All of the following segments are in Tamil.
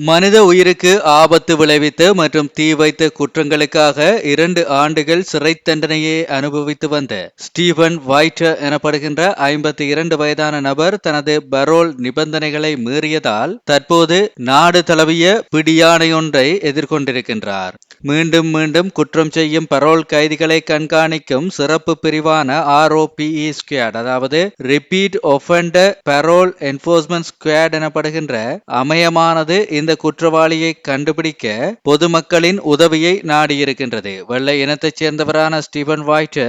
மனித உயிருக்கு ஆபத்து விளைவித்து மற்றும் தீ வைத்த குற்றங்களுக்காக இரண்டு ஆண்டுகள் சிறை தண்டனையை அனுபவித்து வந்த ஸ்டீவன் வைட்டர் எனப்படுகின்ற ஐம்பத்தி இரண்டு வயதான நபர் தனது பரோல் நிபந்தனைகளை மீறியதால் தற்போது நாடு தழுவிய பிடியாணையொன்றை எதிர்கொண்டிருக்கின்றார். மீண்டும் மீண்டும் குற்றம் செய்யும் பரோல் கைதிகளை கண்காணிக்கும் சிறப்பு பிரிவான ஆர்ஓபிஇ ஸ்குவாட் அதாவது repeat offender parole enforcement squad எனப்படுகின்ற அமையமானது இந்த குற்றவாளியை கண்டுபிடிக்க பொதுமக்களின் உதவியை நாடியிருக்கின்றது. வெள்ளை இனத்தைச் சேர்ந்தவரான ஸ்டீபன் வாய்ட்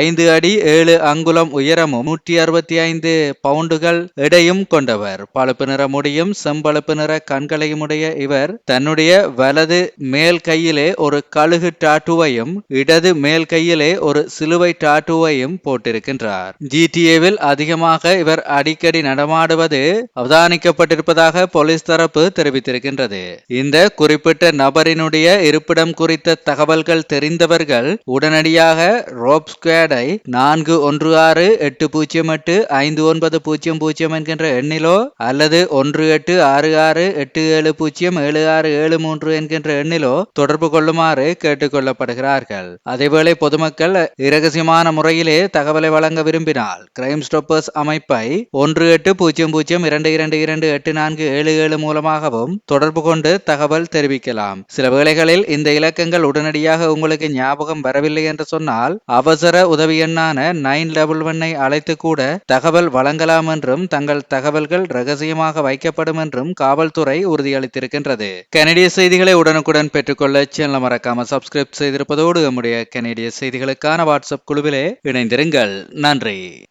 ஐந்து அடி ஏழு அங்குலம் உயரமும் நூற்றி அறுபத்தி ஐந்து பவுண்டுகள் எடையும் கொண்டவர். பழுப்பு நிற முடியும் செம்பழுப்பு நிற கண்களையும் உடைய இவர் தன்னுடைய வலது மேல் கையிலே ஒரு கழுகு டாட்டுவையும் இடது மேல் கையிலே ஒரு சிலுவை டாட்டுவையும் போட்டிருக்கின்றார். ஜிடிஏவில் அதிகமாக இவர் அடிக்கடி நடமாடுவது அவதானிக்கப்பட்டிருப்பதாக போலீஸ் தரப்பு தெரிவித்திருக்கின்றது. இந்த குறிப்பிட்ட நபரினுடைய இருப்பிடம் குறித்த தகவல்கள் தெரிந்தவர்கள் உடனடியாக ரோப் ஸ்குவாடை நான்கு ஒன்று ஆறு எட்டு பூஜ்ஜியம் எட்டு ஐந்து ஒன்பது பூஜ்ஜியம் பூஜ்ஜியம் என்கின்ற எண்ணிலோ அல்லது ஒன்று எட்டு ஆறு ஆறு எட்டு ஏழு பூஜ்ஜியம் ஏழு ஆறு ஏழு மூன்று என்கின்ற எண்ணிலோ தொடர்பு கொள்ள கொள்ளுமாறு கேட்டுக்கொள்ளப்படுகிறார்கள். அதேவேளை பொதுமக்கள் இரகசியமான முறையிலே தகவலை வழங்க விரும்பினால் கிரைம் ஸ்டாப்பர்ஸ் அமைப்பை ஒன்று எட்டு பூஜ்ஜியம் பூஜ்ஜியம் இரண்டு இரண்டு இரண்டு எட்டு நான்கு ஏழு ஏழு மூலமாகவும் தொடர்பு கொண்டு தகவல் தெரிவிக்கலாம். சில வேளைகளில் இந்த இலக்கங்கள் உடனடியாக உங்களுக்கு ஞாபகம் வரவில்லை என்று சொன்னால் அவசர உதவி எண்ணான நைன் டபுள் ஒன்னை அழைத்து கூட தகவல் வழங்கலாம் என்றும் தங்கள் தகவல்கள் ரகசியமாக வைக்கப்படும் என்றும் காவல்துறை உறுதியளித்திருக்கின்றது. கனடிய செய்திகளை உடனுக்குடன் பெற்றுக்கொள்ள சேனலை மறக்காம சப்ஸ்கிரைப் செய்திருப்பதோடு நம்முடைய கனேடிய செய்திகளுக்கான வாட்ஸ்அப் குழுவிலே இணைந்திருங்கள். நன்றி.